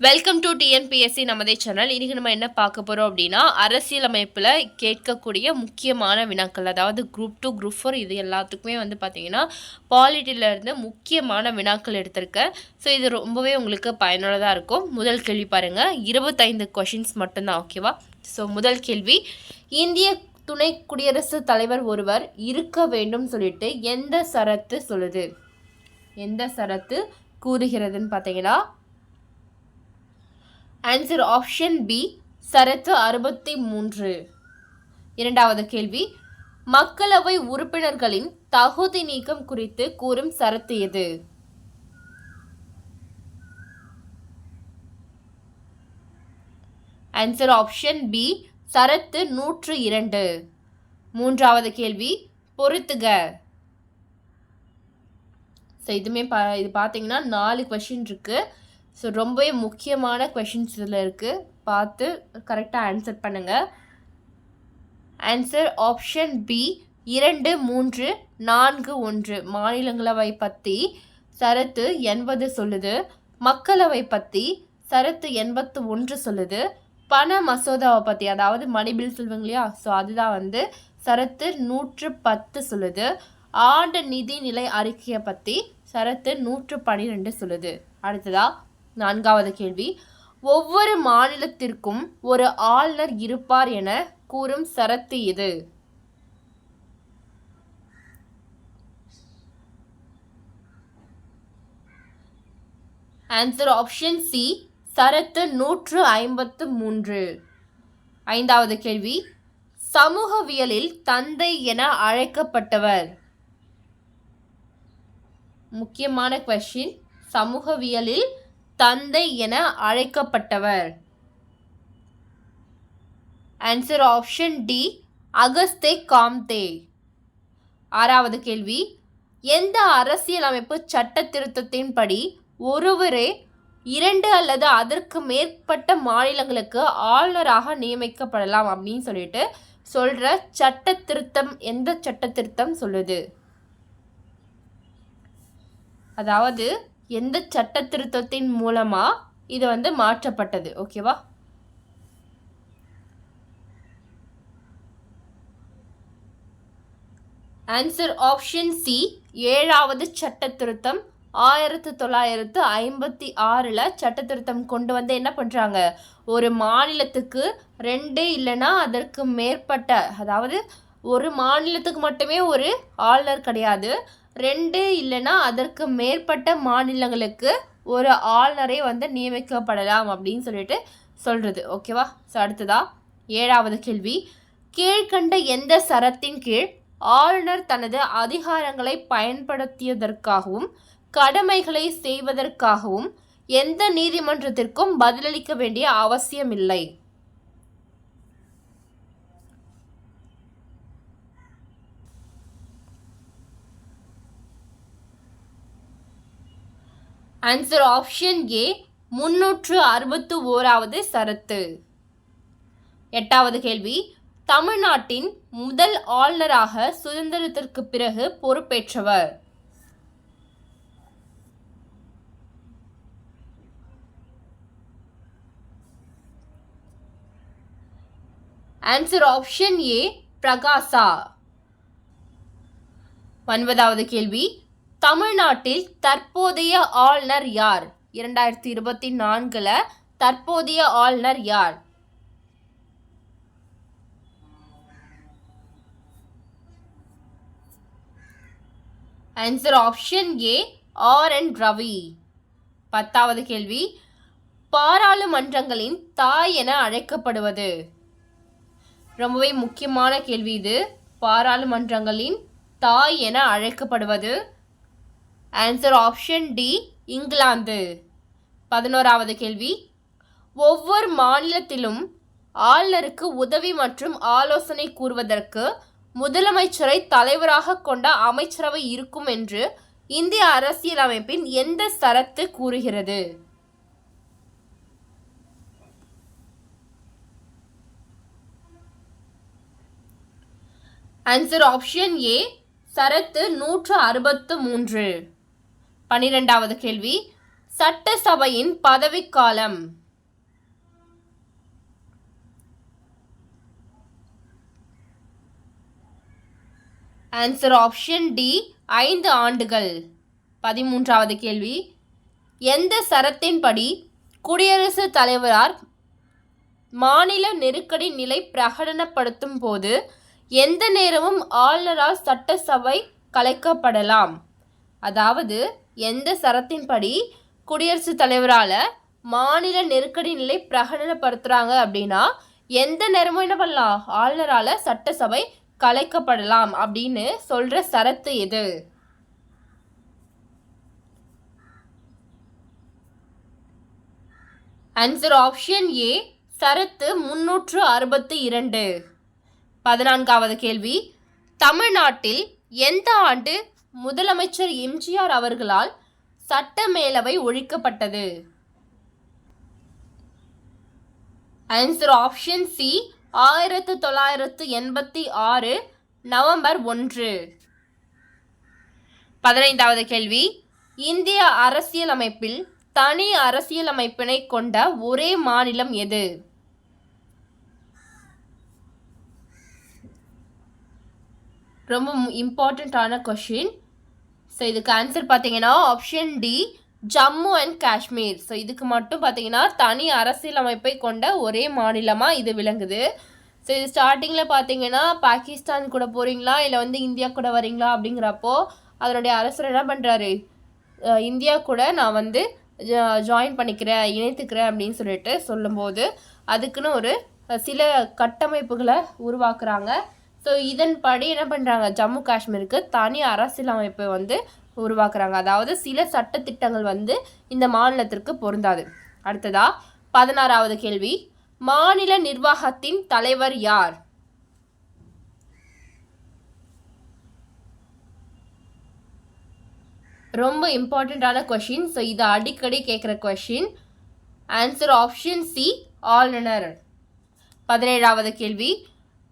Welcome to TNPSC நமதே channel இன்றைக்கி நம்ம என்ன பார்க்க போகிறோம் அப்படின்னா அரசியலமைப்பில் கேட்கக்கூடிய முக்கியமான வினாக்கள் அதாவது குரூப் டூ குரூப் ஃபோர் இது எல்லாத்துக்குமே வந்து பார்த்தீங்கன்னா பாலிட்டியிலேருந்து முக்கியமான வினாக்கள் எடுத்திருக்கேன் ஸோ இது ரொம்பவே உங்களுக்கு பயனுள்ளதாக இருக்கும். முதல் கேள்வி பாருங்கள் இருபத்தைந்து கொஷின்ஸ் மட்டும்தான் ஓகேவா ஸோ முதல் கேள்வி இந்திய துணை குடியரசுத் தலைவர் ஒருவர் இருக்க வேண்டும் சொல்லிட்டு எந்த சரத்து சொல்லுது? எந்த சரத்து கூறுகிறதுன்னு பார்த்தீங்கன்னா ஆன்சர் ஆப்ஷன் பி சரத்து அறுபத்தி மூன்று. இரண்டாவது கேள்வி மக்களவை உறுப்பினர்களின் தகுதி நீக்கம் குறித்து கூறும் சரத்து எது? ஆன்சர் ஆப்ஷன் பி சரத்து நூற்று இரண்டு. மூன்றாவது கேள்வி பொறுத்துக. ஸோ இதுவுமே பா இது பார்த்தீங்கன்னா நாலு கொஷின் இருக்குது ஸோ ரொம்பவே முக்கியமான கொஷின்ஸ் இதில் இருக்குது பார்த்து கரெக்டாக ஆன்சர் பண்ணுங்கள் ஆன்சர் ஆப்ஷன் பி இரண்டு மூன்று நான்கு ஒன்று. மாநிலங்களவை பற்றி சரத்து எண்பது சொல்லுது. மக்களவை பற்றி சரத்து எண்பத்து ஒன்று சொல்லுது. பண மசோதாவை பற்றி அதாவது மணி பில் சொல்லுவாங்க இல்லையா? ஸோ அதுதான் வந்து சரத்து நூற்று பத்து சொல்லுது. ஆண்டு நிதிநிலை அறிக்கையை பற்றி சரத்து நூற்று பன்னிரெண்டு சொல்லுது. அடுத்ததாக நான்காவது கேள்வி. ஒவ்வொரு மாநிலத்திற்கும் ஒரு ஆளுநர் இருப்பார் என கூறும் சரத்து இது. ஆன்சர் ஆப்ஷன் சி சரத்து நூற்று ஐம்பத்து மூன்று. ஐந்தாவது கேள்வி சமூகவியலில் தந்தை என அழைக்கப்பட்டவர். முக்கியமான கொஷின் சமூகவியலில் தந்தை என அழைக்கப்பட்டவர். Answer option D Auguste Comte. ஆறாவது கேள்வி. எந்த அரசியலமைப்பு சட்ட திருத்தத்தின்படி ஒருவரே இரண்டு அல்லது அதற்கு மேற்பட்ட மாநிலங்களுக்கு ஆளுநராக நியமிக்கப்படலாம் அப்படின்னு சொல்லிட்டு சொல்கிற சட்ட திருத்தம் எந்த சட்ட திருத்தம் சொல்லுது? அதாவது எந்த சட்ட திருத்தத்தின் மூலமாக இது வந்து மாற்றப்பட்டது? ஓகேவா ஆன்சர் ஆப்ஷன் சி ஏழாவது சட்ட திருத்தம் ஆயிரத்து தொள்ளாயிரத்து ஐம்பத்தி ஆறில் சட்ட திருத்தம் கொண்டு வந்து என்ன பண்ணுறாங்க ஒரு மாநிலத்துக்கு ரெண்டு இல்லைன்னா அதற்கு மேற்பட்ட அதாவது ஒரு மாநிலத்துக்கு மட்டுமே ஒரு ஆளுநர் கிடையாது. ரெண்டு இல்லைன்னா அதற்கு மேற்பட்ட மாநிலங்களுக்கு ஒரு ஆளுநரை வந்து நியமிக்கப்படலாம் அப்படின்னு சொல்லிட்டு சொல்கிறது ஓகேவா ஸோ அடுத்ததா ஏழாவது கேள்வி. கீழ்கண்ட எந்த சரத்தின் கீழ் ஆளுநர் தனது அதிகாரங்களை பயன்படுத்தியதற்காகவும் கடமைகளை செய்வதற்காகவும் எந்த நீதிமன்றத்திற்கும் பதிலளிக்க வேண்டிய அவசியமில்லை? ஆன்சர் ஆப்ஷன் ஏ முன்னூற்று அறுபத்து ஓராவது சரத்து. எட்டாவது கேள்வி தமிழ்நாட்டின் முதல் ஆளுநராக சுதந்திரத்திற்கு பிறகு பொறுப்பேற்றவர். ஆன்சர் ஆப்ஷன் ஏ பிரகாசா ஒன்பதாவது கேள்வி தமிழ்நாட்டில் தற்போதைய ஆளுநர் யார்? இரண்டாயிரத்தி இருபத்தி நான்கில் தற்போதைய ஆளுநர் யார்? Answer option A R N Ravi பத்தாவது கேள்வி பாராளுமன்றங்களின் தாய் என அழைக்கப்படுவது? ரொம்பவே முக்கியமான கேள்வி இது. பாராளுமன்றங்களின் தாய் என அழைக்கப்படுவது ஆன்சர் ஆப்ஷன் டி இங்கிலாந்து. பதினோராவது கேள்வி. ஒவ்வொரு மாநிலத்திலும் ஆளுநருக்கு உதவி மற்றும் ஆலோசனை கூறுவதற்கு முதலமைச்சரை தலைவராக கொண்ட அமைச்சரவை இருக்கும் என்று இந்திய அரசியலமைப்பின் எந்த சரத்து கூறுகிறது? ஆன்சர் ஆப்ஷன் ஏ சரத்து நூற்று அறுபத்து மூன்று. பன்னிரெண்டாவது கேள்வி. சட்டசபையின் பதவிக்காலம். ஆன்சர் ஆப்ஷன் டி ஐந்து ஆண்டுகள். பதிமூன்றாவது கேள்வி. எந்த சரத்தின்படி குடியரசுத் தலைவரார் மாநில நெருக்கடி நிலை பிரகடனப்படுத்தும் போது எந்த நேரமும் ஆளுநரால் சட்டசபை கலைக்கப்படலாம்? அதாவது எந்த சரத்தின்படி குடியரசுத் தலைவரால் மாநில நெருக்கடி நிலை பிரகடனப்படுத்துகிறாங்க அப்படின்னா எந்த நேரமும் என்ன பண்ணலாம்? ஆளுநரால் சட்டசபை கலைக்கப்படலாம் அப்படின்னு சொல்கிற சரத்து எது? ஆன்சர் ஆப்ஷன் ஏ சரத்து முன்னூற்று அறுபத்தி இரண்டு. பதினான்காவது கேள்வி தமிழ்நாட்டில் எந்த ஆண்டு முதலமைச்சர் எம்ஜிஆர் அவர்களால் சட்டமேலவை ஒழிக்கப்பட்டது. ஆன்சர் ஆப்ஷன் சி ஆயிரத்து தொள்ளாயிரத்து எண்பத்தி ஆறு நவம்பர் ஒன்று. பதினைந்தாவது கேள்வி. இந்திய அரசியலமைப்பில் தனி அரசியலமைப்பினை கொண்ட ஒரே மாநிலம் எது? ரொம்ப இம்பார்ட்டண்ட்டான கொஷின் ஸோ இதுக்கு ஆன்சர் பார்த்தீங்கன்னா option D Jammu and Kashmir. So இதுக்கு மட்டும் பார்த்தீங்கன்னா தனி அரசியலமைப்பை கொண்ட ஒரே மாநிலமாக இது விளங்குது. ஸோ இது ஸ்டார்டிங்கில் பார்த்தீங்கன்னா பாகிஸ்தான் கூட போகிறீங்களா இல்லை வந்து இந்தியா கூட வரீங்களா? அப்படிங்கிறப்போ அதனுடைய அரசர் என்ன பண்ணுறாரு இந்தியா கூட நான் வந்து ஜாயின் பண்ணிக்கிறேன் இணைத்துக்கிறேன் அப்படின்னு சொல்லிட்டு சொல்லும்போது அதுக்குன்னு ஒரு சில கட்டமைப்புகளை உருவாக்குறாங்க. ஸோ இதன்படி என்ன பண்ணுறாங்க ஜம்மு காஷ்மீருக்கு தனி அரசியலமைப்பை வந்து உருவாக்குறாங்க. அதாவது சில சட்டத்திட்டங்கள் வந்து இந்த மாநிலத்திற்கு பொருந்தாது. அடுத்ததா பதினாறாவது கேள்வி. மாநில நிர்வாகத்தின் தலைவர் யார்? ரொம்ப இம்பார்ட்டண்ட்டான கொஷின் ஸோ இது அடிக்கடி கேட்குற கொஷின் ஆன்சர் ஆப்ஷன் சி ஆளுநர் பதினேழாவது கேள்வி.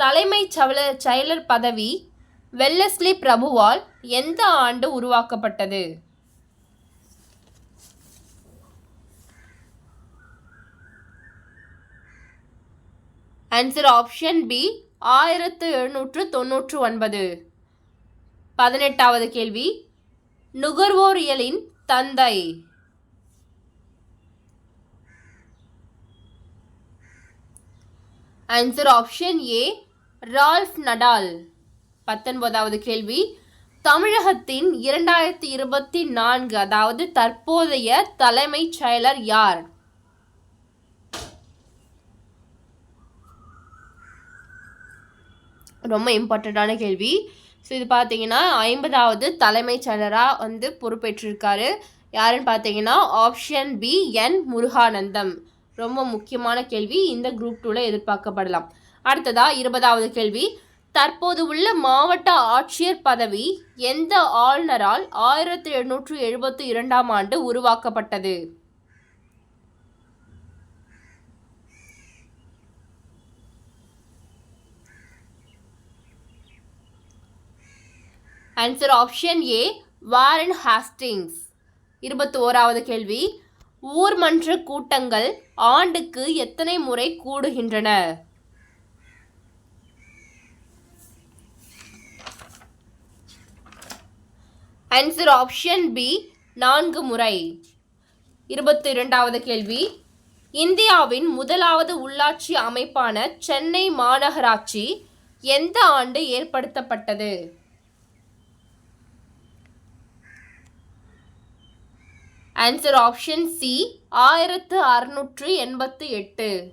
தலைமைச் சவல செயலர் பதவி வெல்லஸ்லி பிரபுவால் எந்த ஆண்டு உருவாக்கப்பட்டது? ஆன்சர் ஆப்ஷன் பி ஆயிரத்து எழுநூற்று தொன்னூற்று ஒன்பது. பதினெட்டாவது கேள்வி. நுகர்வோரியலின் தந்தை. Answer option A Ralph Nader. பத்தொன்பதாவது கேள்வி. தமிழகத்தின் இரண்டாயிரத்தி இருபத்தி நான்கு அதாவது தற்போதைய தலைமைச் செயலர் யார்? ரொம்ப இம்பார்ட்டண்ட்டான கேள்வி. ஸோ இது பார்த்தீங்கன்னா ஐம்பதாவது தலைமைச் செயலராக வந்து பொறுப்பேற்றிருக்காரு. யாருன்னு பார்த்தீங்கன்னா ஆப்ஷன் பி என் முருகானந்தம். ரொம்ப முக்கியமான கேள்வி. இந்த குரூப் டூவில் எதிர்பார்க்கப்படலாம். அடுத்ததா இருபதாவது கேள்வி. தற்போது உள்ள மாவட்ட ஆட்சியர் பதவி எந்த ஆளுநரால் ஆயிரத்தி எழுநூற்று எழுபத்தி இரண்டாம் ஆண்டு உருவாக்கப்பட்டது? Answer option A Warren Hastings இருபத்தி ஓராவது கேள்வி. ஊர்மன்ற கூட்டங்கள் ஆண்டுக்கு எத்தனை முறை கூடுகின்றன? ஆன்சர் ஆப்ஷன் பி நான்கு முறை. இருபத்தி இரண்டாவது கேள்வி. இந்தியாவின் முதலாவது உள்ளாட்சி அமைப்பான சென்னை மாநகராட்சி எந்த ஆண்டு ஏற்படுத்தப்பட்டது? ஆன்சர் ஆப்ஷன் சி ஆயிரத்து அறுநூற்று எண்பத்து எட்டு.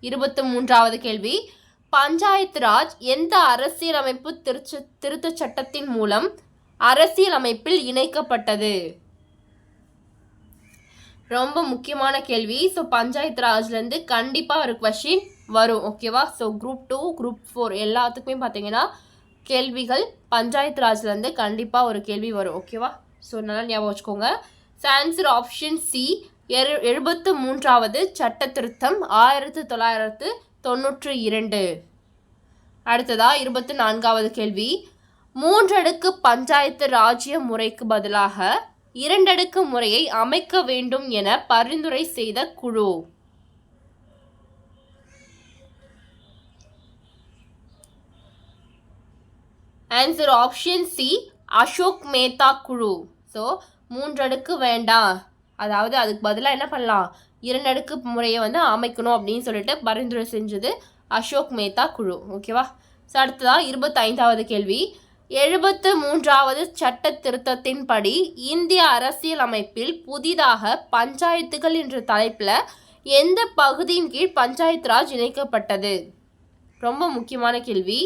இருபத்தி மூன்றாவது கேள்வி. பஞ்சாயத்து ராஜ் எந்த அரசியலமைப்பு திருச்ச திருத்தச் சட்டத்தின் மூலம் அரசியலமைப்பில் இணைக்கப்பட்டது. ரொம்ப முக்கியமான கேள்வி. ஸோ பஞ்சாயத்து ராஜ்லேருந்து கண்டிப்பாக ஒரு கொஷின் வரும் ஓகேவா so group two group four எல்லாத்துக்குமே பார்த்தீங்கன்னா கேள்விகள் பஞ்சாயத்து ராஜ்லேருந்து கண்டிப்பாக ஒரு கேள்வி வரும் ஓகேவா ஸோ நல்லா ஞாபகம் வச்சுக்கோங்க. ஆன்சர் ஆப்ஷன் சி எரு எழுபத்து மூன்றாவது சட்ட திருத்தம் ஆயிரத்து தொள்ளாயிரத்து தொண்ணூற்று இரண்டு. அடுத்ததாக இருபத்து நான்காவது கேள்வி. மூன்றடுக்கு பஞ்சாயத்து ராஜ்ய முறைக்கு பதிலாக இரண்டடுக்கு முறையை அமைக்க வேண்டும் என பரிந்துரை செய்த குழு. Answer option C Ashok Mehta குழு. ஸோ மூன்றடுக்கு வேண்டாம் அதாவது அதுக்கு பதிலாக என்ன பண்ணலாம்? இரண்டடுக்கு முறையை வந்து அமைக்கணும் அப்படின்னு சொல்லிட்டு பரிந்துரை செஞ்சது அசோக் மேத்தா குழு. ஓகேவா ஸோ அடுத்ததாக இருபத்தைந்தாவது கேள்வி. எழுபத்து மூன்றாவது சட்ட திருத்தத்தின்படி இந்திய அரசியல் அமைப்பில் புதிதாக பஞ்சாயத்துகள் என்ற தலைப்பில் எந்த பகுதியின் கீழ் பஞ்சாயத்து ராஜ் இணைக்கப்பட்டது? ரொம்ப முக்கியமான கேள்வி.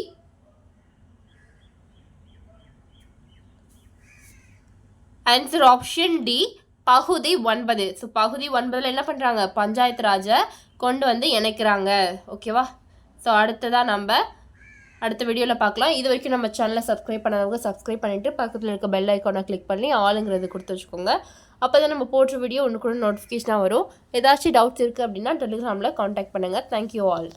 ஆன்சர் ஆப்ஷன் டி பகுதி ஒன்பது. ஸோ பகுதி ஒன்பதில் என்ன பண்ணுறாங்க பஞ்சாயத்து ராஜை கொண்டு வந்து இணைக்கிறாங்க. ஓகேவா ஸோ அடுத்ததாக நம்ம அடுத்த வீடியோவில் பார்க்கலாம். இது வரைக்கும் நம்ம சேனலை சப்ஸ்கிரைப் பண்ணாதவங்க சப்ஸ்கிரைப் பண்ணிவிட்டு பக்கத்தில் இருக்க பெல் ஐக்கானை கிளிக் பண்ணி ஆளுங்கிறது கொடுத்து வச்சுக்கோங்க. அப்போ தான் நம்ம போட்ட வீடியோ ஒன்று கூட நோட்டிஃபிகேஷனாக வரும். ஏதாச்சும் டவுட்ஸ் இருக்குது அப்படின்னா டெலிகிராமில் காண்டாக்ட் பண்ணுங்கள் தேங்க்யூ ஆல்